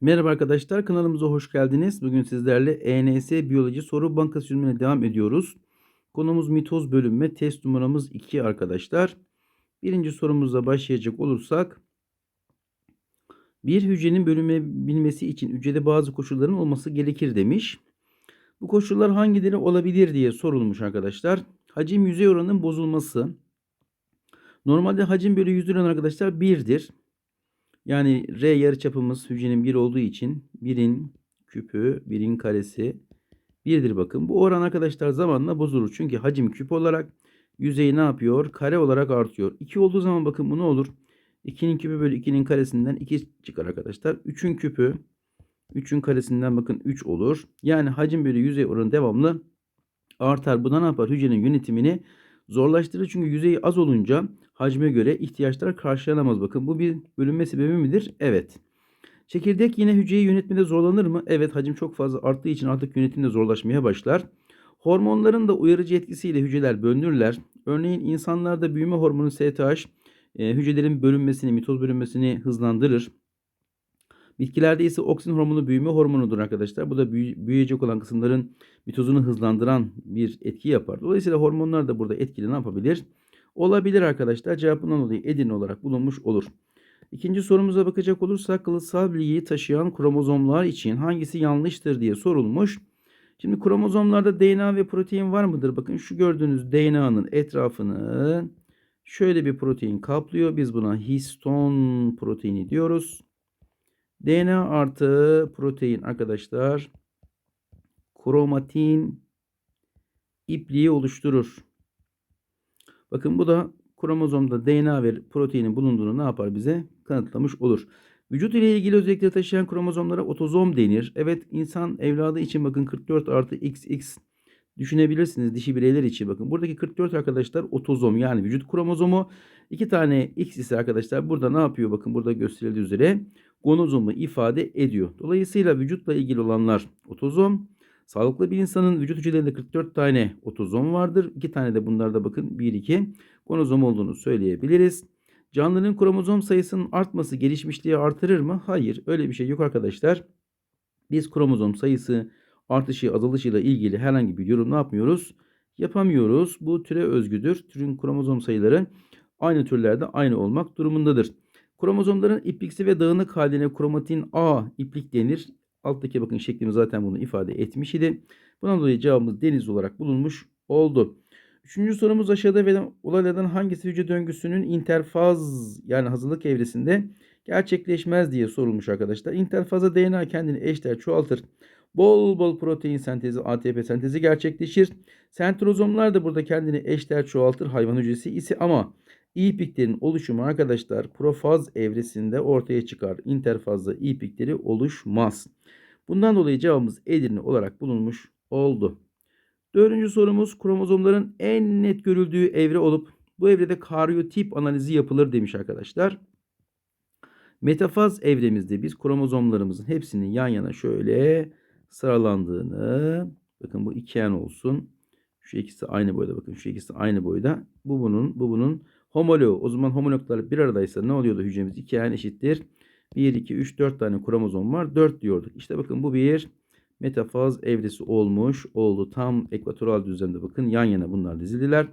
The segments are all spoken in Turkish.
Merhaba arkadaşlar, kanalımıza hoş geldiniz. Bugün sizlerle ENS Biyoloji Soru Bankası çözümüne devam ediyoruz. Konumuz mitoz bölünme, test numaramız 2 arkadaşlar. Birinci sorumuzla başlayacak olursak, bir hücrenin bölünebilmesi için hücrede bazı koşulların olması gerekir demiş. Bu koşullar hangileri olabilir diye sorulmuş arkadaşlar. Hacim yüzey oranının bozulması. Normalde hacim bölü yüzey oranı arkadaşlar 1'dir. Yani R yarıçapımız hücrenin 1 olduğu için 1'in küpü, 1'in karesi 1'dir bakın. Bu oran arkadaşlar zamanla bozulur. Çünkü hacim küp olarak yüzeyi ne yapıyor? Kare olarak artıyor. 2 olduğu zaman bakın bu ne olur? 2'nin küpü bölü 2'nin karesinden 2 çıkar arkadaşlar. 3'ün küpü 3'ün karesinden bakın 3 olur. Yani hacim bölü yüzey oranı devamlı artar. Bu da ne yapar? Hücrenin yönetimini zorlaştırır. Çünkü yüzeyi az olunca hacme göre ihtiyaçlar karşılanamaz. Bakın bu bir bölünme sebebi midir? Evet. Çekirdek yine hücreyi yönetmede zorlanır mı? Evet hacim çok fazla arttığı için artık yönetimde zorlaşmaya başlar. Hormonların da uyarıcı etkisiyle hücreler bölünürler. Örneğin insanlarda büyüme hormonu STH e, hücrelerin bölünmesini, mitoz bölünmesini hızlandırır. Bitkilerde ise oksin hormonu büyüme hormonudur arkadaşlar. Bu da büyüyecek olan kısımların mitozunu hızlandıran bir etki yapar. Dolayısıyla hormonlar da burada etkili ne yapabilir? Olabilir arkadaşlar. Cevabından dolayı Edirne olarak bulunmuş olur. İkinci sorumuza bakacak olursak kılıtsal bilgiyi taşıyan kromozomlar için hangisi yanlıştır diye sorulmuş. Şimdi kromozomlarda DNA ve protein var mıdır? Bakın şu gördüğünüz DNA'nın etrafını şöyle bir protein kaplıyor. Biz buna histon proteini diyoruz. DNA artı protein arkadaşlar kromatin ipliği oluşturur. Bakın bu da kromozomda DNA ve proteinin bulunduğunu ne yapar bize? Kanıtlamış olur. Vücut ile ilgili özellikleri taşıyan kromozomlara otozom denir. Evet insan evladı için bakın 44 artı XX düşünebilirsiniz dişi bireyler için bakın. Buradaki 44 arkadaşlar otozom yani vücut kromozomu. iki tane X ise arkadaşlar burada ne yapıyor? Bakın burada gösterildiği üzere gonozomu ifade ediyor. Dolayısıyla vücutla ilgili olanlar otozom. Sağlıklı bir insanın vücut hücrelerinde 44 tane otozom vardır. 2 tane de bunlarda bakın 1 2 gonozom olduğunu söyleyebiliriz. Canlının kromozom sayısının artması gelişmişliği artırır mı? Hayır, öyle bir şey yok arkadaşlar. Biz kromozom sayısı artışı azalışıyla ilgili herhangi bir yorum ne yapmıyoruz? Yapamıyoruz. Bu türe özgüdür. Türün kromozom sayıları aynı türlerde aynı olmak durumundadır. Kromozomların ipliksi ve dağınık haline kromatin A iplik denir. Alttaki bakın şeklimiz zaten bunu ifade etmiş idi. Bundan dolayı cevabımız deniz olarak bulunmuş oldu. Üçüncü sorumuz aşağıda verilen olaylardan hangisi hücre döngüsünün interfaz yani hazırlık evresinde gerçekleşmez diye sorulmuş arkadaşlar. İnterfazda DNA kendini eşler çoğaltır. Bol bol protein sentezi, ATP sentezi gerçekleşir. Sentrozomlar da burada kendini eşler çoğaltır hayvan hücresi ise ama İpiklerin oluşumu arkadaşlar profaz evresinde ortaya çıkar. İnterfazda ipikleri oluşmaz. Bundan dolayı cevabımız Edirne olarak bulunmuş oldu. Dördüncü sorumuz kromozomların en net görüldüğü evre olup bu evrede karyotip analizi yapılır demiş arkadaşlar. Metafaz evremizde biz kromozomlarımızın hepsinin yan yana şöyle sıralandığını bakın bu ikiyen olsun. Şu ikisi aynı boyda bakın şu ikisi aynı boyda. Bu bunun bu bunun homoloğu. O zaman homologlar bir aradaysa ne oluyordu hücremiz? ikiyen eşittir. 1, 2, 3, 4 tane kromozom var. 4 diyorduk. İşte bakın bu bir metafaz evresi olmuş oldu. Tam ekvatoral düzlemde bakın yan yana bunlar dizildiler.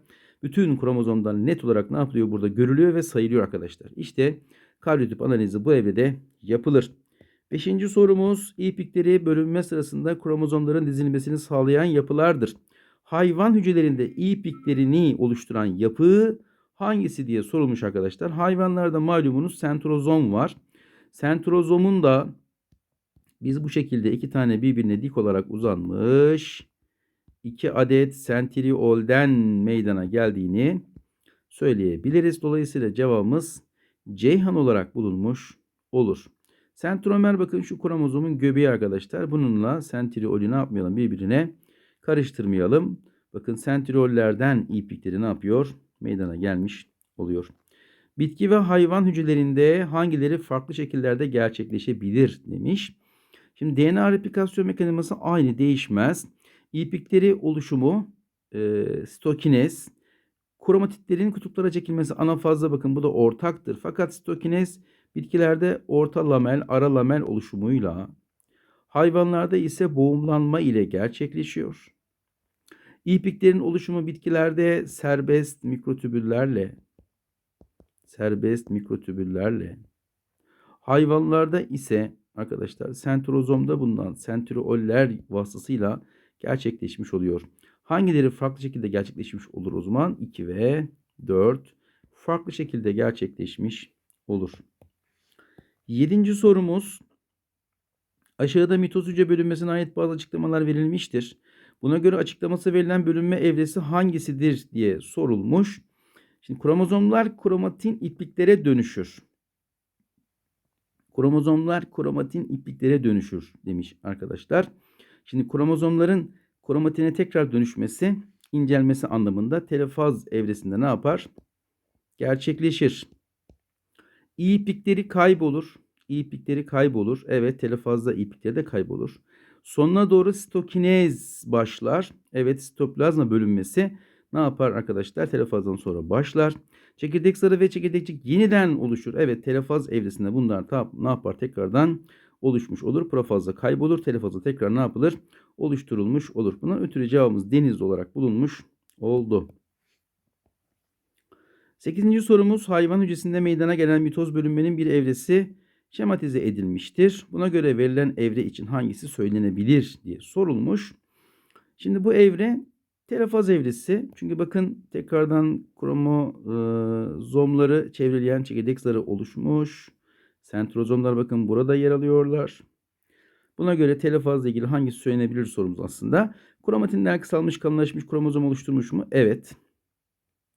Bütün kromozomdan net olarak ne yapılıyor burada görülüyor ve sayılıyor arkadaşlar. İşte karyotip analizi bu evrede yapılır. Beşinci sorumuz ipikleri bölünme sırasında kromozomların dizilmesini sağlayan yapılardır. Hayvan hücrelerinde ipiklerini oluşturan yapı hangisi diye sorulmuş arkadaşlar. Hayvanlarda malumunuz sentrozom var. Sentrozomun da biz bu şekilde iki tane birbirine dik olarak uzanmış iki adet sentriolden meydana geldiğini söyleyebiliriz. Dolayısıyla cevabımız Ceyhan olarak bulunmuş olur. Sentromer bakın şu kromozomun göbeği arkadaşlar. Bununla sentriolü ne yapmayalım birbirine karıştırmayalım. Bakın sentriollerden ipikleri ne yapıyor? Meydana gelmiş oluyor. Bitki ve hayvan hücrelerinde hangileri farklı şekillerde gerçekleşebilir demiş. Şimdi DNA replikasyon mekanizması aynı değişmez. İpikleri oluşumu e, stokinez, kromatitlerin kutuplara çekilmesi anafazda bakın bu da ortaktır. Fakat stokinez Bitkilerde orta lamel, ara lamel oluşumuyla, hayvanlarda ise boğumlanma ile gerçekleşiyor. İpiklerin oluşumu bitkilerde serbest mikrotübüllerle, serbest mikrotübüllerle, hayvanlarda ise arkadaşlar sentrozomda bulunan sentrioller vasıtasıyla gerçekleşmiş oluyor. Hangileri farklı şekilde gerçekleşmiş olur o zaman? 2 ve 4 farklı şekilde gerçekleşmiş olur. Yedinci sorumuz. Aşağıda mitoz hücre bölünmesine ait bazı açıklamalar verilmiştir. Buna göre açıklaması verilen bölünme evresi hangisidir diye sorulmuş. Şimdi kromozomlar kromatin ipliklere dönüşür. Kromozomlar kromatin ipliklere dönüşür demiş arkadaşlar. Şimdi kromozomların kromatine tekrar dönüşmesi, incelmesi anlamında telefaz evresinde ne yapar? Gerçekleşir. İpikleri kaybolur. İpikleri kaybolur. Evet telefazda ipikleri de kaybolur. Sonuna doğru sitokinez başlar. Evet sitoplazma bölünmesi ne yapar arkadaşlar? Telefazdan sonra başlar. Çekirdek zarı ve çekirdekçik yeniden oluşur. Evet telefaz evresinde bunlar ta, ne yapar? Tekrardan oluşmuş olur. Profazda kaybolur. Telefazda tekrar ne yapılır? Oluşturulmuş olur. Buna ötürü cevabımız deniz olarak bulunmuş oldu. Sekizinci sorumuz hayvan hücresinde meydana gelen mitoz bölünmenin bir evresi şematize edilmiştir. Buna göre verilen evre için hangisi söylenebilir diye sorulmuş. Şimdi bu evre telefaz evresi. Çünkü bakın tekrardan kromozomları çevreleyen çekirdek zarı oluşmuş. Sentrozomlar bakın burada yer alıyorlar. Buna göre telefazla ilgili hangisi söylenebilir sorumuz aslında. Kromatinler kısalmış kalınlaşmış kromozom oluşturmuş mu? Evet.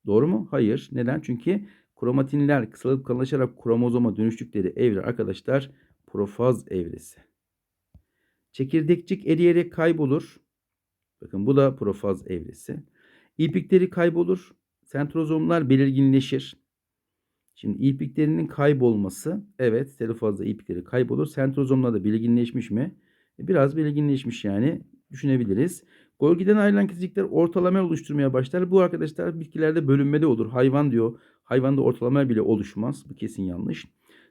Doğru mu? Hayır. Neden? Çünkü kromatinler kısalıp kalınlaşarak kromozoma dönüştükleri evre arkadaşlar profaz evresi. Çekirdekçik eriyerek kaybolur. Bakın bu da profaz evresi. İpikleri kaybolur. Sentrozomlar belirginleşir. Şimdi ipiklerinin kaybolması evet telofazda ipikleri kaybolur. Sentrozomlar da belirginleşmiş mi? Biraz belirginleşmiş yani düşünebiliriz. Golgiden ayrılan kesicikler ortalama oluşturmaya başlar. Bu arkadaşlar bitkilerde bölünmede olur. Hayvan diyor. Hayvanda ortalama bile oluşmaz. Bu kesin yanlış.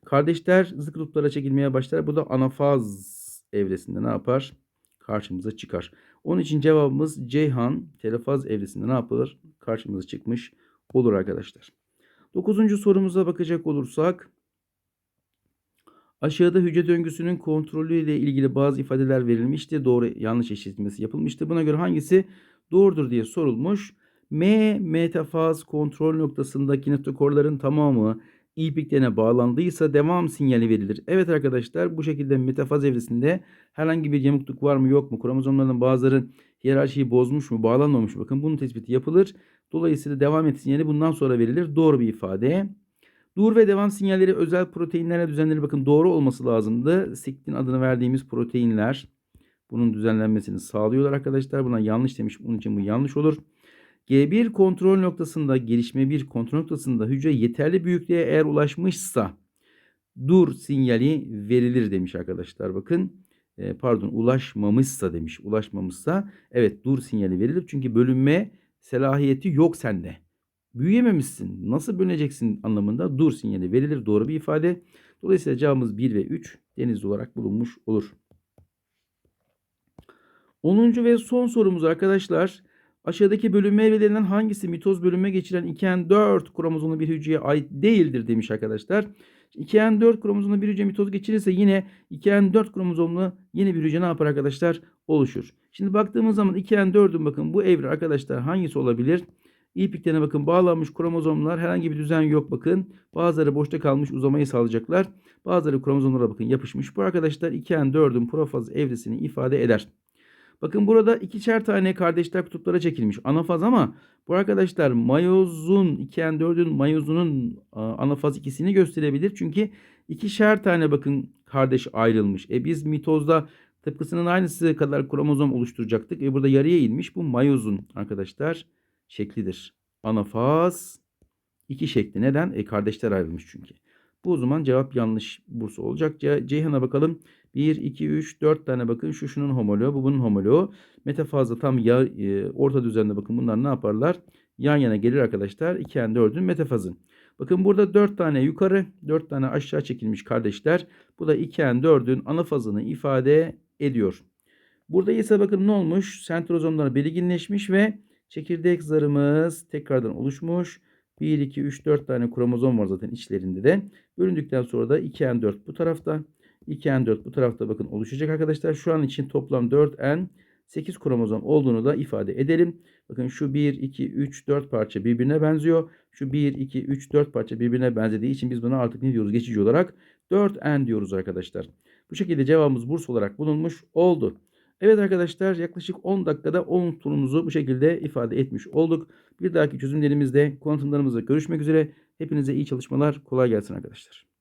Kardeşler zıt çekilmeye başlar. Bu da anafaz evresinde ne yapar? Karşımıza çıkar. Onun için cevabımız Ceyhan telefaz evresinde ne yapılır? Karşımıza çıkmış olur arkadaşlar. Dokuzuncu sorumuza bakacak olursak Aşağıda hücre döngüsünün kontrolü ile ilgili bazı ifadeler verilmişti. Doğru yanlış eşitlemesi yapılmıştı. Buna göre hangisi doğrudur diye sorulmuş. M metafaz kontrol noktasındaki noktakorların tamamı ipiklerine bağlandıysa devam sinyali verilir. Evet arkadaşlar bu şekilde metafaz evresinde herhangi bir yamukluk var mı yok mu? Kromozomların bazıları hiyerarşiyi bozmuş mu bağlanmamış mı? Bakın bunun tespiti yapılır. Dolayısıyla devam et sinyali bundan sonra verilir. Doğru bir ifade. Dur ve devam sinyalleri özel proteinlere düzenleri bakın doğru olması lazımdı. Siktin adını verdiğimiz proteinler bunun düzenlenmesini sağlıyorlar arkadaşlar. Buna yanlış demiş. Bunun için bu yanlış olur. G1 kontrol noktasında gelişme bir kontrol noktasında hücre yeterli büyüklüğe eğer ulaşmışsa dur sinyali verilir demiş arkadaşlar. Bakın e, pardon ulaşmamışsa demiş. Ulaşmamışsa evet dur sinyali verilir. Çünkü bölünme selahiyeti yok sende büyüyememişsin. Nasıl bölüneceksin anlamında dur sinyali verilir. Doğru bir ifade. Dolayısıyla cevabımız 1 ve 3 deniz olarak bulunmuş olur. 10. ve son sorumuz arkadaşlar. Aşağıdaki bölünme evrelerinden hangisi mitoz bölünme geçiren 2N4 kromozomlu bir hücreye ait değildir demiş arkadaşlar. 2N4 kromozomlu bir hücre mitoz geçirirse yine 2N4 kromozomlu yeni bir hücre ne yapar arkadaşlar? Oluşur. Şimdi baktığımız zaman 2N4'ün bakın bu evre arkadaşlar hangisi olabilir? İpiklerine bakın bağlanmış kromozomlar herhangi bir düzen yok bakın. Bazıları boşta kalmış uzamayı sağlayacaklar. Bazıları kromozomlara bakın yapışmış. Bu arkadaşlar 2N 4'ün profaz evresini ifade eder. Bakın burada ikişer tane kardeşler kutuplara çekilmiş anafaz ama bu arkadaşlar mayozun 2N 4'ün mayozunun anafaz ikisini gösterebilir. Çünkü ikişer tane bakın kardeş ayrılmış. E biz mitozda tıpkısının aynısı kadar kromozom oluşturacaktık. E burada yarıya inmiş. Bu mayozun arkadaşlar şeklidir. Anafaz iki şekli. Neden? E kardeşler ayrılmış çünkü. Bu zaman cevap yanlış bursa olacak. Ce Ceyhan'a bakalım. 1, 2, 3, 4 tane bakın. Şu şunun homoloğu, bu bunun homoloğu. Metafazda tam ya, e, orta düzende bakın bunlar ne yaparlar? Yan yana gelir arkadaşlar. 2 n 4'ün metafazı. Bakın burada 4 tane yukarı, 4 tane aşağı çekilmiş kardeşler. Bu da 2N 4'ün anafazını ifade ediyor. Burada ise bakın ne olmuş? Sentrozomlar belirginleşmiş ve çekirdek zarımız tekrardan oluşmuş. 1, 2, 3, 4 tane kromozom var zaten içlerinde de. Bölündükten sonra da 2N4 bu tarafta. 2N4 bu tarafta bakın oluşacak arkadaşlar. Şu an için toplam 4N 8 kromozom olduğunu da ifade edelim. Bakın şu 1, 2, 3, 4 parça birbirine benziyor. Şu 1, 2, 3, 4 parça birbirine benzediği için biz buna artık ne diyoruz geçici olarak? 4N diyoruz arkadaşlar. Bu şekilde cevabımız burs olarak bulunmuş oldu. Evet arkadaşlar yaklaşık 10 dakikada 10 turumuzu bu şekilde ifade etmiş olduk. Bir dahaki çözümlerimizde kuantumlarımızla görüşmek üzere. Hepinize iyi çalışmalar. Kolay gelsin arkadaşlar.